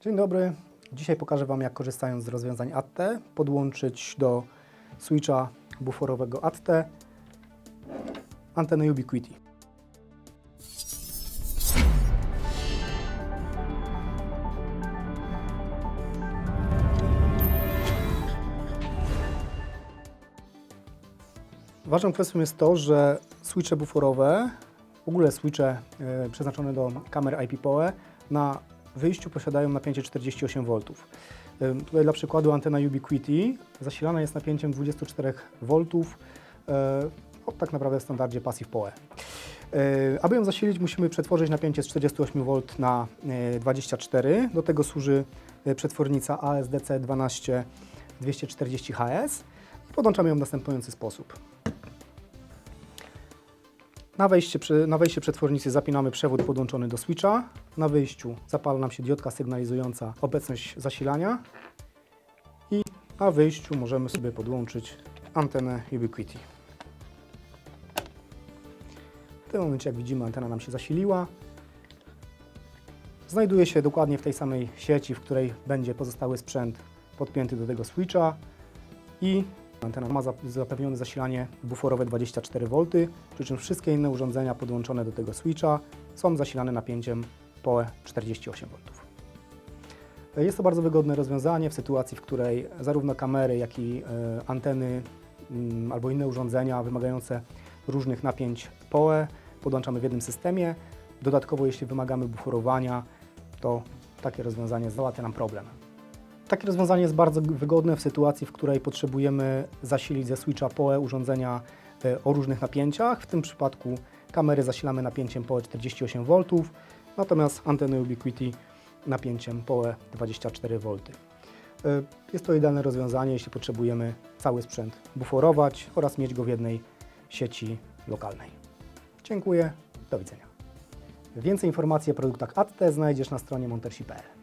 Dzień dobry. Dzisiaj pokażę Wam, jak korzystając z rozwiązań ATT podłączyć do switcha buforowego ATT antenę Ubiquiti. Ważną kwestią jest to, że switche buforowe, w ogóle switche e, przeznaczone do kamer IP PoE na wyjściu posiadają napięcie 48 V. E, Tutaj dla przykładu antena Ubiquiti zasilana jest napięciem 24 V, e, no, tak naprawdę w standardzie Passive PoE. E, Aby ją zasilić musimy przetworzyć napięcie z 48 V na e, 24. Do tego służy e, przetwornica ASDC 12240HS. Podłączamy ją w następujący sposób. Na wejście, na wejście przetwornicy zapinamy przewód podłączony do switcha. Na wyjściu zapala nam się diodka sygnalizująca obecność zasilania. I na wyjściu możemy sobie podłączyć antenę Ubiquiti. W tym momencie, jak widzimy, antena nam się zasiliła. Znajduje się dokładnie w tej samej sieci, w której będzie pozostały sprzęt podpięty do tego switcha i antena ma zap- zapewnione zasilanie buforowe 24V, przy czym wszystkie inne urządzenia podłączone do tego switcha są zasilane napięciem PoE 48V. Jest to bardzo wygodne rozwiązanie w sytuacji, w której zarówno kamery, jak i e, anteny mm, albo inne urządzenia wymagające różnych napięć PoE podłączamy w jednym systemie. Dodatkowo, jeśli wymagamy buforowania, to takie rozwiązanie załatwia nam problem. Takie rozwiązanie jest bardzo wygodne w sytuacji, w której potrzebujemy zasilić ze switcha PoE urządzenia e, o różnych napięciach. W tym przypadku kamery zasilamy napięciem PoE 48V, natomiast anteny Ubiquiti napięciem PoE 24V. E, Jest to idealne rozwiązanie, jeśli potrzebujemy cały sprzęt buforować oraz mieć go w jednej sieci lokalnej. Dziękuję, do widzenia. Więcej informacji o produktach ATT znajdziesz na stronie montersi.pl.